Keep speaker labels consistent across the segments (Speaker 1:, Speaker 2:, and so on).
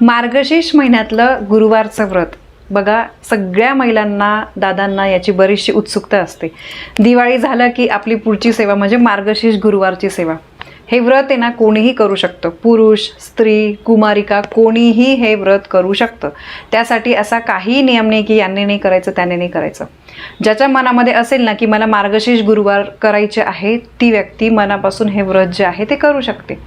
Speaker 1: मार्गशीर्ष महिन्यातलं गुरुवारचं व्रत. बघा सगळ्या महिलांना दादांना याची बरीचशी उत्सुकता असते. दिवाळी झालं की आपली पुढची सेवा म्हणजे मार्गशीर्ष गुरुवारची सेवा. हे व्रत आहे ना कोणीही करू शकतं. पुरुष स्त्री कुमारिका कोणीही हे व्रत करू शकतं. त्यासाठी असा काही नियम नाही की यांनी नाही करायचं त्याने नाही करायचं. ज्याच्या मनामध्ये असेल ना की मला मार्गशीर्ष गुरुवार करायचे आहे ती व्यक्ती मनापासून हे व्रत जे आहे ते करू शकते.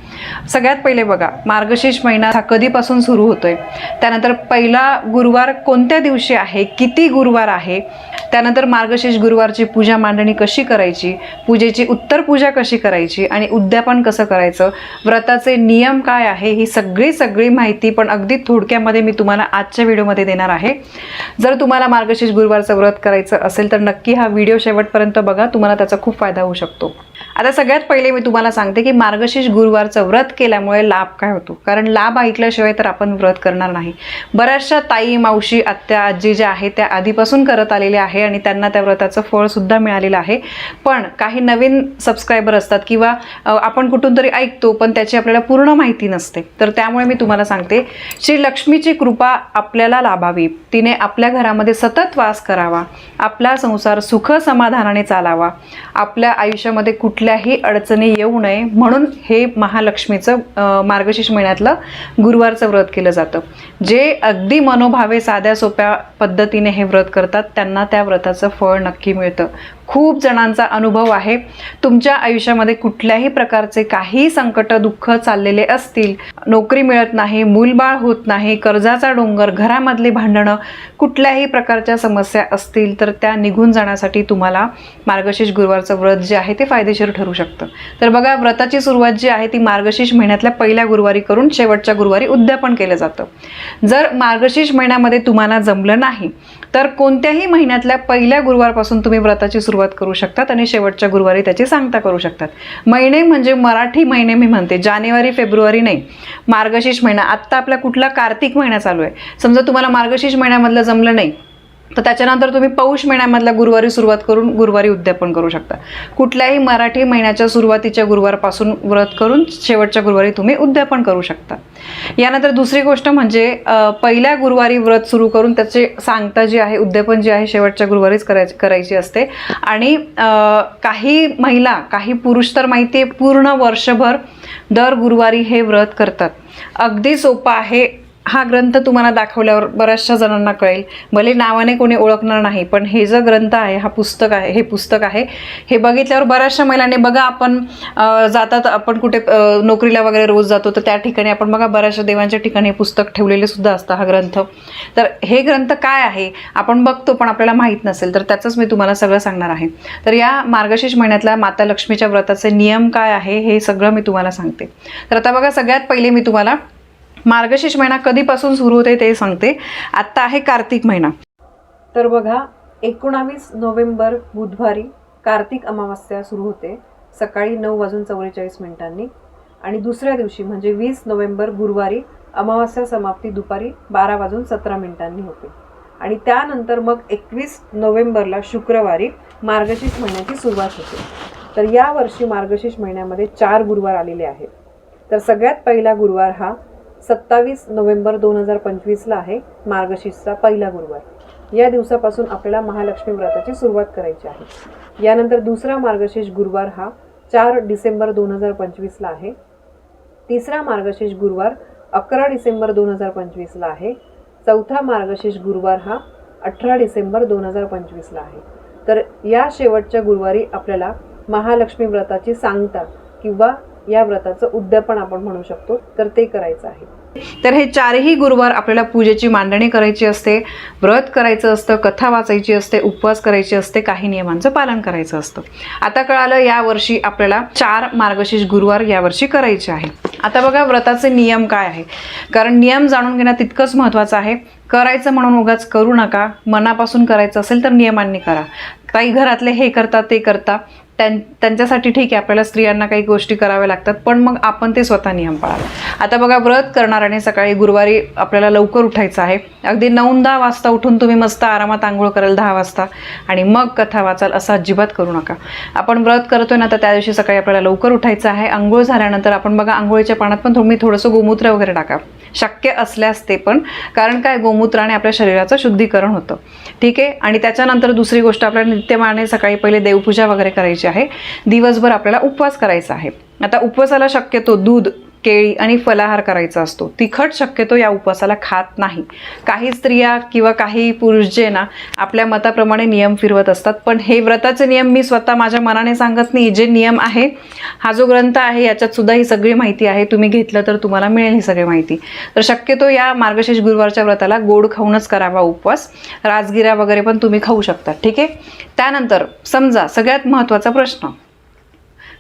Speaker 1: सगळ्यात पहिले बघा मार्गशीर्ष महिना हा कधीपासून सुरू होतोय? त्यानंतर पहिला गुरुवार कोणत्या दिवशी आहे? किती गुरुवार आहे? त्यानंतर मार्गशीर्ष गुरुवारची पूजा मांडणी कशी करायची? पूजेची उत्तर पूजा कशी करायची? आणि उद्यापन कसं करायचं? व्रताचे नियम काय आहे? ही सगळी सगळी माहिती पण अगदी थोडक्यामध्ये मी तुम्हाला आजच्या व्हिडिओमध्ये देणार आहे. जर तुम्हाला मार्गशीर्ष गुरुवारचं व्रत करायचं असेल तर नक्की हा व्हिडिओ शेवटपर्यंत बघा. तुम्हाला त्याचा खूप फायदा होऊ शकतो. आता सगळ्यात पहिले मी तुम्हाला सांगते की मार्गशीर्ष गुरुवारचं व्रत केल्यामुळे लाभ काय होतो? कारण लाभ ऐकल्याशिवाय तर आपण व्रत करणार नाही. बऱ्याचशा ताई मावशी आत्या आजी ज्या आहेत त्या आधीपासून करत आलेल्या आहे आणि त्यांना त्या व्रताचं फळ सुद्धा मिळालेलं आहे. पण काही नवीन सबस्क्रायबर असतात किंवा आपण कुठून तरी ऐकतो पण त्याची आपल्याला पूर्ण माहिती नसते. तर त्यामुळे मी तुम्हाला सांगते श्री लक्ष्मीची कृपा आपल्याला लाभावी. तिने आपल्या घरामध्ये सतत वास करावा. आपला संसार सुख समाधानाने चालावा. आपल्या आयुष्यामध्ये कुठल्याही अडचणी येऊ नये म्हणून हे महालक्ष्मीचं मार्गशीर्ष महिन्यातलं गुरुवारचं व्रत केलं जातं. जे अगदी मनोभावे साध्या सोप्या पद्धतीने हे व्रत करतात त्यांना त्या व्रताचं फळ नक्की मिळतं. खूप जणांचा अनुभव आहे. तुमच्या आयुष्यामध्ये कुठल्याही प्रकारचे काही संकट दुःख चाललेले असतील नोकरी मिळत नाही मूलबाळ होत नाही कर्जाचा डोंगर घरामधले भांडणं कुठल्याही प्रकारच्या समस्या असतील तर त्या निघून जाण्यासाठी तुम्हाला मार्गशीर्ष गुरुवारचं व्रत जे आहे ते फायदेशीर ठरू शकतं. तर बघा व्रताची सुरुवात जी आहे ती मार्गशीर्ष महिन्यातल्या पहिल्या गुरुवारी करून शेवटच्या गुरुवारी उद्यापन केलं जातं. जर मार्गशीर्ष महिन्यामध्ये तुम्हाला जमलं नाही तर कोणत्याही महिन्यातल्या पहिल्या गुरुवारपासून तुम्ही व्रताची सुरुवात करू शकतात आणि शेवटच्या गुरुवारी त्याची सांगता करू शकतात. महिने म्हणजे मराठी महिने मी म्हणते जानेवारी फेब्रुवारी नाही. मार्गशीर्ष महिना. आत्ता आपला कुठला कार्तिक महिना चालू आहे. समजा तुम्हाला मार्गशीर्ष महिन्यामधलं जमलं नाही. तर त्याच्यानंतर तुम्ही पौष महिन्यामधल्या गुरुवारी सुरुवात करून गुरुवारी उद्यापन करू शकता. कुठल्याही मराठी महिन्याच्या सुरुवातीच्या गुरुवारपासून व्रत करून शेवटच्या गुरुवारी तुम्ही उद्यापन करू शकता. यानंतर दुसरी गोष्ट म्हणजे पहिल्या गुरुवारी व्रत सुरू करून त्याचे सांगता जी आहे उद्यापन जी आहे शेवटच्या गुरुवारीच करायची करायची असते. आणि काही महिला काही पुरुष तर माहिती आहे पूर्ण वर्षभर दर गुरुवारी हे व्रत करतात. अगदी सोपं आहे हा ग्रंथ तुम्हाला दाखवल्यावर बऱ्याचशा जणांना कळेल. भले नावाने कोणी ओळखणार नाही पण हे जो ग्रंथ आहे हा पुस्तक आहे हे पुस्तक आहे. हे बघितल्यावर बऱ्याचशा महिलांनी बघा आपण जातात आपण कुठे नोकरीला वगैरे रोज जातो तर त्या ठिकाणी आपण बघा बऱ्याचशा देवांच्या ठिकाणी हे पुस्तक ठेवलेले सुद्धा असतं हा ग्रंथ. तर हे ग्रंथ काय आहे? आपण बघतो पण आपल्याला माहीत नसेल तर त्याचंच मी तुम्हाला सगळं सांगणार आहे. तर या मार्गशीर्ष महिन्यातल्या माता लक्ष्मीच्या व्रताचे नियम काय आहे हे सगळं मी तुम्हाला सांगते. तर आता बघा सगळ्यात पहिले मी तुम्हाला मार्गशीर्ष महिना कधीपासून सुरू होते ते सांगते. आत्ता आहे कार्तिक महिना. तर बघा एकोणावीस नोव्हेंबर बुधवारी कार्तिक अमावस्या सुरू होते. सकाळी नऊ वाजून चौवेचाळीस मिनिटांनी. आणि दुसऱ्या दिवशी म्हणजे वीस नोव्हेंबर गुरुवारी अमावस्या समाप्ती दुपारी बारा वाजून सतरा मिनिटांनी होते. आणि त्यानंतर मग एकवीस नोव्हेंबरला शुक्रवारी मार्गशीर्ष महिन्याची सुरुवात होते. तर यावर्षी मार्गशीर्ष महिन्यामध्ये चार गुरुवार आलेले आहेत. तर सगळ्यात पहिला गुरुवार हा सत्तावीस नोव्हेंबर दोन हजार पंचवीसला आहे मार्गशीर्षचा पहिला गुरुवार. या दिवसापासून आपल्याला महालक्ष्मी व्रताची सुरुवात करायची आहे. यानंतर दुसरा मार्गशीर्ष गुरुवार हा चार डिसेंबर दोन हजार पंचवीसला आहे. तिसरा मार्गशीर्ष गुरुवार अकरा डिसेंबर दोन हजार पंचवीसला आहे. चौथा मार्गशीर्ष गुरुवार हा अठरा डिसेंबर दोन हजार पंचवीसला आहे. तर या शेवटच्या गुरुवारी आपल्याला महालक्ष्मी व्रताची सांगता किंवा या व्रताचं उद्यापन आपण म्हणू शकतो तर ते करायचं आहे. तर हे चारही गुरुवार आपल्याला पूजेची मांडणी करायची असते व्रत करायचं असतं कथा वाचायची असते उपवास करायची असते काही नियमांचं पालन करायचं असतं. आता कळालं यावर्षी आपल्याला चार मार्गशीर्ष गुरुवार यावर्षी करायचे आहे. आता बघा व्रताचे नियम काय आहे. कारण नियम जाणून घेणं तितकंच महत्त्वाचं आहे. करायचं म्हणून उगाच करू नका मनापासून करायचं असेल तर नियमांनी करा. काही घरातले हे करता ते करता त्यां त्यांच्यासाठी ठीक आहे आपल्याला स्त्रियांना काही गोष्टी कराव्या लागतात पण मग आपण ते स्वतः नियम पाळावे. आता बघा व्रत करणाऱ्याने सकाळी गुरुवारी आपल्याला लवकर उठायचं आहे. अगदी नऊ दहा वाजता उठून तुम्ही मस्त आरामात आंघोळ कराल दहा वाजता आणि मग कथा वाचाल असं अजिबात करू नका. आपण व्रत करतोय ना तर त्या दिवशी सकाळी आपल्याला लवकर उठायचं आहे. आंघोळ झाल्यानंतर आपण बघा आंघोळीच्या पाण्यात पण तुम्ही थोडंसं गोमूत्र वगैरे टाका. शक्य असल्यास ते पण. कारण काय? गोमूत्राने आपल्या शरीराचं शुद्धीकरण होतं. ठीक आहे? आणि त्याच्यानंतर दुसरी गोष्ट आपल्याला नित्यमाने सकाळी पहिले देवपूजा वगैरे करायची आहे. दिवसभर आपल्याला उपवास करायचा आहे. आता उपवासाला शक्यतो दूध केळी आणि फलाहार करायचा असतो. तिखट शक्यतो या उपवासाला खात नाही. काही स्त्रिया किंवा काही पुरुष जे ना आपल्या मताप्रमाणे नियम फिरवत असतात. पण हे व्रताचे नियम मी स्वतः माझ्या मनाने सांगत नाही. जे नियम आहे हा जो ग्रंथ आहे याच्यात सुद्धा ही सगळी माहिती आहे. तुम्ही घेतलं तर तुम्हाला मिळेल ही सगळी माहिती. तर शक्यतो या मार्गशीर्ष गुरुवारच्या व्रताला गोड खाऊनच करावा उपवास. राजगिरा वगैरे पण तुम्ही खाऊ शकता. ठीक आहे? त्यानंतर समजा सगळ्यात महत्त्वाचा प्रश्न.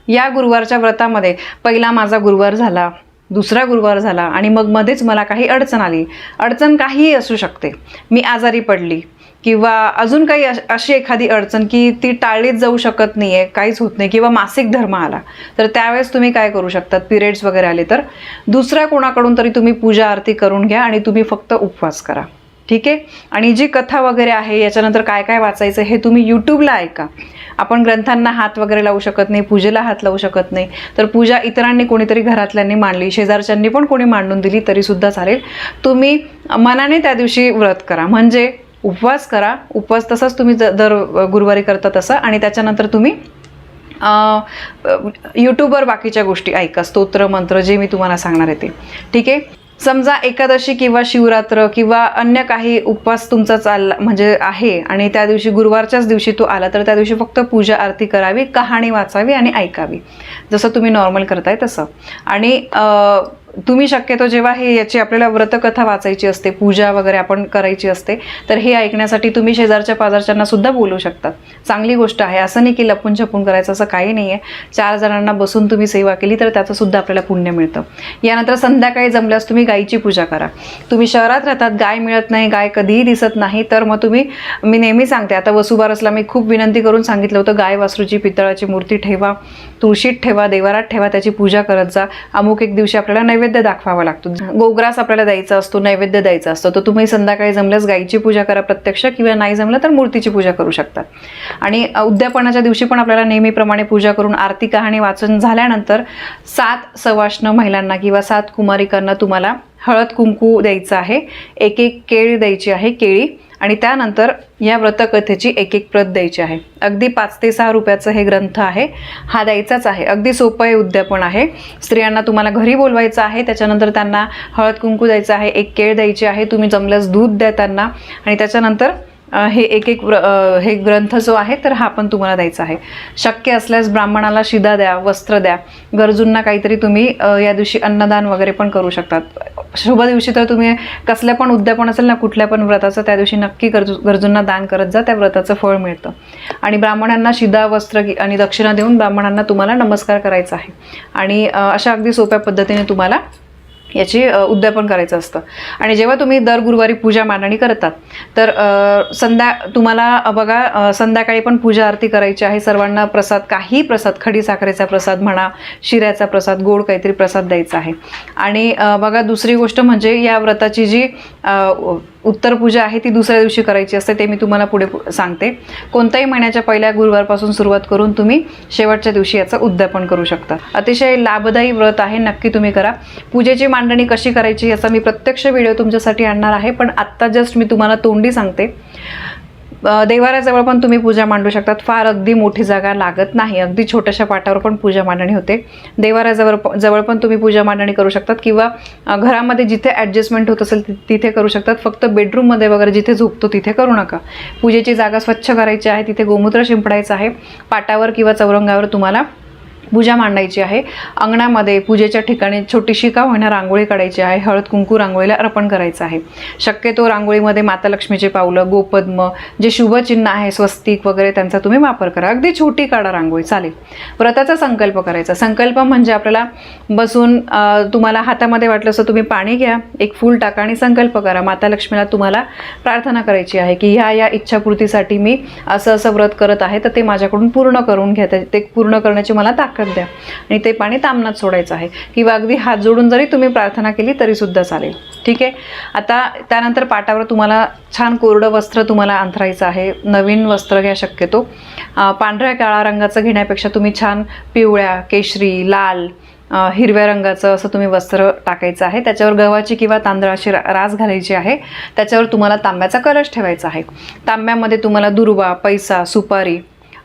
Speaker 1: या गुरुवारच्या व्रतामध्ये पहिला माझा गुरुवार झाला दुसरा गुरुवार झाला आणि मग मध्येच मला काही अडचण आली. अडचण काहीही असू शकते. मी आजारी पडली किंवा अजून काही अश- अशी एखादी अडचण की ती टाळलीच जाऊ शकत नाही आहे काहीच होत नाही किंवा मासिक धर्म आला तर त्यावेळेस तुम्ही काय करू शकतात? पिरियड्स वगैरे आले तर दुसऱ्या कोणाकडून तरी तुम्ही पूजा आरती करून घ्या आणि तुम्ही फक्त उपवास करा. ठीक आहे? आणि जी कथा वगैरे आहे याच्यानंतर काय काय वाचायचं हे तुम्ही यूट्यूबला ऐका. आपण ग्रंथांना हात वगैरे लावू शकत नाही पूजेला हात लावू शकत नाही. तर पूजा इतरांनी कोणीतरी घरातल्यांनी मांडली शेजारच्यांनी पण कोणी मांडून दिली तरीसुद्धा चालेल. तुम्ही मनाने त्या दिवशी व्रत करा. म्हणजे उपवास करा. उपवास तसाच तुम्ही दर गुरुवारी करता तसा आणि त्याच्यानंतर तुम्ही यूट्यूबवर बाकीच्या गोष्टी ऐका. स्तोत्र मंत्र जे मी तुम्हाला सांगणार आहे ते. ठीक आहे? समजा एकादशी किंवा शिवरात्र किंवा अन्य काही उपवास तुमचा चालला म्हणजे आहे आणि त्या दिवशी गुरुवारच्याच दिवशी तो आला तर त्या दिवशी फक्त पूजा आरती करावी कहाणी वाचावी आणि ऐकावी. जसं तुम्ही नॉर्मल करताय तसं. आणि तुम्ही शक्यतो जेव्हा हे याची आपल्याला व्रतकथा वाचायची असते पूजा वगैरे आपण करायची असते तर हे ऐकण्यासाठी तुम्ही शेजारच्या पाजारच्यांना सुद्धा बोलू शकतात चांगली गोष्ट आहे असं नाही की लपून छपून करायचं असं काही नाही आहे चार जणांना बसून तुम्ही सेवा केली तर त्याचं सुद्धा आपल्याला पुण्य मिळतं. यानंतर संध्याकाळी जमल्यास तुम्ही गायीची पूजा करा. तुम्ही शहरात राहतात गाय मिळत नाही गाय कधीही दिसत नाही तर मग तुम्ही मी नेहमी सांगते आता वसुबारसला मी खूप विनंती करून सांगितलं होतं गाय वासरूची पितळाची मूर्ती ठेवा तुळशीत ठेवा देवारात ठेवा त्याची पूजा करत जा. अमुक एक दिवशी आपल्याला नैवेद्य दाखवावा लागतो. गोग्रास आपल्याला द्यायचा असतो नैवेद्य द्यायचा असतो. तर तुम्ही संध्याकाळी जमल्यास गायीची पूजा करा प्रत्यक्ष किंवा नाही जमलं तर मूर्तीची पूजा करू शकतात आणि उद्यापनाच्या दिवशी पण आपल्याला नेहमीप्रमाणे पूजा करून आरती कहाणी वाचन झाल्यानंतर सात सवाष्ण महिलांना किंवा सात कुमारिकांना तुम्हाला हळद कुंकू द्यायचं आहे. एक एक केळी द्यायची आहे केळी. आणि त्यानंतर या व्रतकथेची एक एक प्रत द्यायची आहे. अगदी पाच ते सहा रुपयाचं हे ग्रंथ आहे. हा द्यायचाच आहे. अगदी सोपं हे उद्यापन आहे. स्त्रियांना तुम्हाला घरी बोलवायचं आहे. त्याच्यानंतर त्यांना हळद कुंकू द्यायचं आहे. एक केळ द्यायची आहे. तुम्ही जमल्यास दूध द्या त्यांना. आणि त्याच्यानंतर हे एक एक व्र- हे ग्रंथ जो आहे तर हा पण तुम्हाला द्यायचा आहे. शक्य असल्यास ब्राह्मणाला शिदा द्या वस्त्र द्या. गरजूंना काहीतरी तुम्ही या दिवशी अन्नदान वगैरे पण करू शकतात. शुभ दिवशी तर तुम्ही कसल्या पण उद्यापन असेल ना कुठल्या पण व्रताचं त्या दिवशी नक्की गरजू गरजूंना दान करत जा त्या व्रताचं फळ मिळतं. आणि ब्राह्मणांना शिदा वस्त्र आणि दक्षिणा देऊन ब्राह्मणांना तुम्हाला नमस्कार करायचा आहे. आणि अशा अगदी सोप्या पद्धतीने तुम्हाला याची उद्यापन करायचं असतं. आणि जेव्हा तुम्ही दर गुरुवारी पूजा मांडणी करतात तर संध्या तुम्हाला बघा संध्याकाळी पण पूजा आरती करायची आहे. सर्वांना प्रसाद काही प्रसाद खडी साखरेचा प्रसाद म्हणा शिऱ्याचा प्रसाद गोड काहीतरी प्रसाद द्यायचा आहे. आणि बघा दुसरी गोष्ट म्हणजे या व्रताची जी उत्तर पूजा आहे ती दुसऱ्या दिवशी करायची असते ते मी तुम्हाला पुढे सांगते. कोणत्याही महिन्याच्या पहिल्या गुरुवारपासून सुरुवात करून तुम्ही शेवटच्या दिवशी याचं उद्यापन करू शकता. अतिशय लाभदायी व्रत आहे नक्की तुम्ही करा. पूजेची मांडणी कशी करायची याचा मी प्रत्यक्ष व्हिडिओ तुमच्यासाठी आणणार आहे पण आत्ता जस्ट मी तुम्हाला तोंडी सांगते. देवाऱ्याजवळ पण तुम्ही पूजा मांडू शकतात. फार अगदी मोठी जागा लागत नाही. अगदी छोट्याशा पाटावर पण पूजा मांडणी होते. देवाऱ्याजवळ जवळ पण तुम्ही पूजा मांडणी करू शकतात किंवा घरामध्ये जिथे ॲडजस्टमेंट होत असेल ति- तिथे करू शकतात. फक्त बेडरूममध्ये वगैरे जिथे झोपतो तिथे करू नका. पूजेची जागा स्वच्छ करायची आहे. तिथे गोमूत्र शिंपडायचं आहे. पाटावर किंवा चौरंगावर तुम्हाला पूजा मांडायची आहे. अंगणामध्ये पूजेच्या ठिकाणी छोटीशी का होईना रांगोळी काढायची आहे. हळद कुंकू रांगोळीला अर्पण करायचं आहे. शक्यतो रांगोळीमध्ये माता लक्ष्मीचे पावलं गोपद्म जे शुभचिन्ह आहे स्वस्तिक वगैरे त्यांचा तुम्ही वापर करा. अगदी छोटी काढा रांगोळी. चालेल. व्रताचा संकल्प करायचा. संकल्प म्हणजे आपल्याला बसून तुम्हाला हातामध्ये वाटलं असं तुम्ही पाणी घ्या एक फूल टाका आणि संकल्प करा. माता लक्ष्मीला तुम्हाला प्रार्थना करायची आहे की ह्या या इच्छापूर्तीसाठी मी असं असं व्रत करत आहे तर ते माझ्याकडून पूर्ण करून घ्या. ते पूर्ण करण्याची मला ताकद द्या. आणि ते पाणी तामनात सोडायचं आहे. किंवा अगदी हात जोडून जरी तुम्ही प्रार्थना केली तरीसुद्धा चालेल. ठीक आहे? आता त्यानंतर पाटावर तुम्हाला छान कोरडं वस्त्र तुम्हाला अंथरायचं आहे. नवीन वस्त्र घ्या शक्यतो. पांढऱ्या काळा रंगाचं घेण्यापेक्षा तुम्ही छान पिवळ्या केशरी लाल हिरव्या रंगाचं असं तुम्ही वस्त्र टाकायचं आहे. त्याच्यावर गव्हाची किंवा तांदळाची रा रास घालायची आहे. त्याच्यावर तुम्हाला तांब्याचा कलश ठेवायचा आहे. तांब्यामध्ये तुम्हाला दुर्वा पैसा सुपारी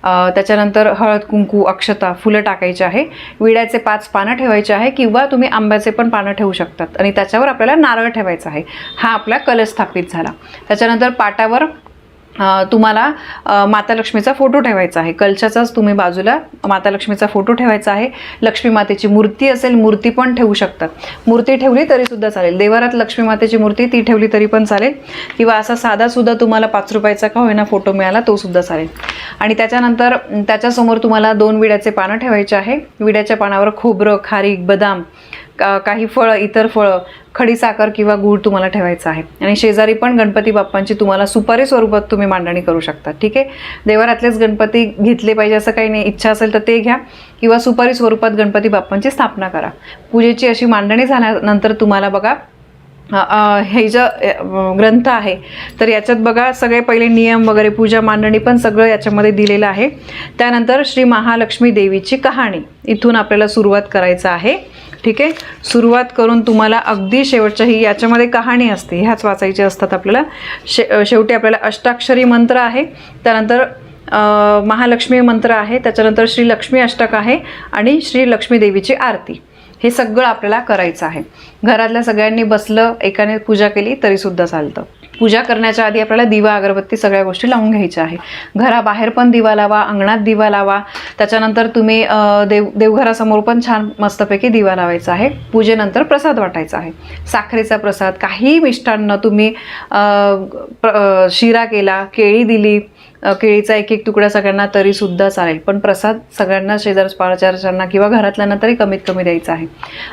Speaker 1: त्याच्यानंतर हळद कुंकू अक्षता फुलं टाकायची आहे. विड्याचे पाच पानं ठेवायचे आहे किंवा तुम्ही आंब्याचे पण पानं ठेवू शकतात. आणि त्याच्यावर आपल्याला नारळ ठेवायचा आहे. हा आपला कलश स्थापित झाला. त्याच्यानंतर पाटावर तुम्हाला माता लक्ष्मीचा फोटो ठेवायचा आहे. कलशाचाच तुम्ही बाजूला माता लक्ष्मीचा फोटो ठेवायचा आहे. लक्ष्मी मातेची मूर्ती असेल मूर्ती पण ठेवू शकतात. मूर्ती ठेवली तरीसुद्धा चालेल. देवारात लक्ष्मी मातेची मूर्ती ती ठेवली तरी पण चालेल. किंवा असा साधासुद्धा तुम्हाला पाच रुपयाचा का होईना फोटो मिळाला तोसुद्धा चालेल. आणि त्याच्यानंतर त्याच्यासमोर तुम्हाला दोन विड्याचे पानं ठेवायचे आहे. विड्याच्या पानावर खोबरं खारीक बदाम का- काही फळं इतर फळं खडीसाखर किंवा गूळ तुम्हाला ठेवायचा आहे. आणि शेजारी पण गणपती बाप्पांची तुम्हाला सुपारी स्वरूपात तुम्ही मांडणी करू शकता. ठीक आहे? देवारातलेच गणपती घेतले पाहिजे असं काही नाही. इच्छा असेल तर ते घ्या. किंवा सुपारी स्वरूपात गणपती बाप्पांची स्थापना करा. पूजेची अशी मांडणी झाल्यानंतर तुम्हाला बघा हे जे ग्रंथ आहे तर याच्यात बघा सगळे पहिले नियम वगैरे पूजा मांडणी पण सगळं याच्यामध्ये दिलेलं आहे. त्यानंतर श्री महालक्ष्मी देवीची कहाणी इथून आपल्याला सुरुवात करायचं आहे. ठीक आहे? सुरुवात करून तुम्हाला अगदी शेवटच्या ही याच्यामध्ये कहाणी असते ह्याच वाचायची असतात आपल्याला. शे शेवटी आपल्याला अष्टाक्षरी मंत्र आहे. त्यानंतर महालक्ष्मी मंत्र आहे. त्याच्यानंतर श्री लक्ष्मी अष्टक आहे आणि श्री लक्ष्मी देवीची आरती. हे सगळं आपल्याला करायचं आहे. घरातल्या सगळ्यांनी बसलं एकाने पूजा केली तरीसुद्धा चालतं. पूजा करण्याच्या आधी आपल्याला दिवा अगरबत्ती सगळ्या गोष्टी लावून घ्यायच्या आहे. घराबाहेर पण दिवा लावा अंगणात दिवा लावा. त्याच्यानंतर तुम्ही देव देवघरासमोर पण छान मस्तपैकी दिवा लावायचा आहे. पूजेनंतर प्रसाद वाटायचा आहे. साखरेचा प्रसाद काही मिष्टान्न तुम्ही प्र- शिरा केला केळी दिली केळीचा एक एक तुकडा सगळ्यांना तरी सुद्धा चालेल. पण प्रसाद सगळ्यांना शेजार पारचारच्यांना किंवा घरातल्यांना तरी कमीत कमी द्यायचा आहे.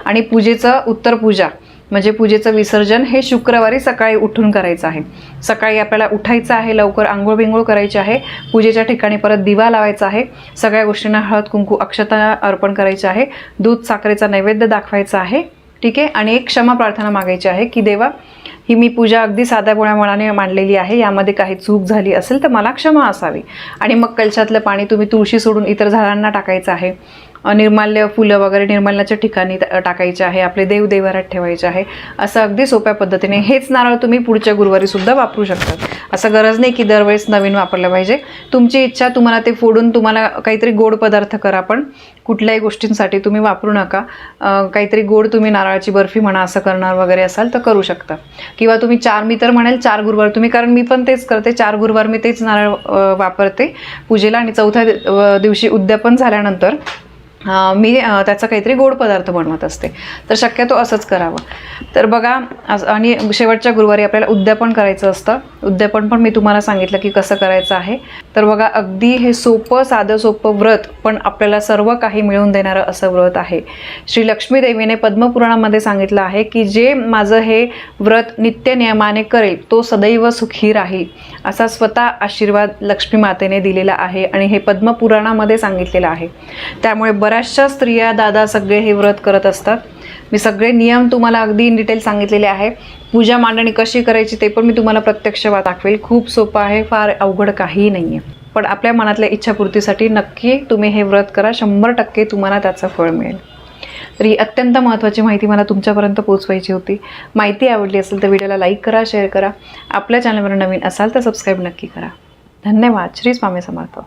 Speaker 1: आणि पूजेचं उत्तर पूजा. म्हणजे पूजेचं विसर्जन हे शुक्रवारी सकाळी उठून करायचं आहे. सकाळी आपल्याला उठायचं आहे लवकर आंघोळ बिंघोळ करायची आहे पूजेच्या ठिकाणी परत दिवा लावायचा आहे सगळ्या गोष्टींना हळद कुंकू अक्षता अर्पण करायचे आहे दूध साखरेचा नैवेद्य दाखवायचा आहे ठीक आहे? आणि एक क्षमा प्रार्थना मागायची आहे की देवा ही मी पूजा अगदी साध्या पोळ्या मनाने मांडलेली आहे यामध्ये काही चूक झाली असेल तर मला क्षमा असावी. आणि मग कलशातलं पाणी तुम्ही तुळशी सोडून इतर झाडांना टाकायचं आहे. निर्माल्य फुलं वगैरे निर्माल्याच्या ठिकाणी टाकायचे आहे आपले देव देवारात ठेवायचे आहे असं अगदी सोप्या पद्धतीने हेच नारळ तुम्ही पुढच्या गुरुवारी सुद्धा वापरू शकतात. असं गरज नाही की दरवेळेस नवीन वापरलं पाहिजे. तुमची इच्छा तुम्हाला ते फोडून तुम्हाला काहीतरी गोड पदार्थ करा पण कुठल्याही गोष्टींसाठी तुम्ही वापरू नका. काहीतरी गोड तुम्ही नारळाची बर्फी म्हणा असं करणार वगैरे असाल तर करू शकता. किंवा तुम्ही चार मी तर म्हणेल चार गुरुवार तुम्ही कारण मी पण तेच करते चार गुरुवार मी तेच नारळ वापरते पूजेला. आणि चौथ्या दिवशी उद्यापन झाल्यानंतर मी त्याचा काहीतरी गोड पदार्थ बनवत असते. तर शक्यतो असंच करावं. तर बघा आज- आणि शेवटच्या गुरुवारी आपल्याला उद्यापन करायचं असतं. उद्यापन पण मी तुम्हाला सांगितलं की कसं करायचं आहे. तर बघा अगदी हे सोपं साधं सोपं व्रत पण आपल्याला सर्व काही मिळवून देणारं असं व्रत आहे. श्री लक्ष्मी देवीने पद्मपुराणामध्ये सांगितलं आहे की जे माझं हे व्रत नित्य नियमाने करेल तो सदैव सुखी राहील असा स्वतः आशीर्वाद लक्ष्मी मातेने दिलेला आहे आणि हे पद्मपुराणामध्ये सांगितलेलं आहे. त्यामुळे बऱ्याचशा स्त्रिया दादा सगळे हे व्रत करत असतात. मी सगळे नियम तुम्हाला अगदी इन डिटेल सांगितलेले आहे. पूजा मांडणी कशी करायची ते पण मी तुम्हाला प्रत्यक्ष वा- दाखवेल. खूप सोपं आहे फार अवघड काहीही नाही आहे पण आपल्या मनातल्या इच्छापूर्तीसाठी नक्की तुम्ही हे व्रत करा. शंभर टक्के तुम्हाला त्याचं फळ मिळेल. तर ही अत्यंत महत्त्वाची माहिती मला तुमच्यापर्यंत पोहोचवायची होती. माहिती आवडली असेल तर व्हिडिओला लाईक करा शेअर करा. आपल्या चॅनलवर नवीन असाल तर सबस्क्राईब नक्की करा. धन्यवाद. श्री स्वामी समर्थ.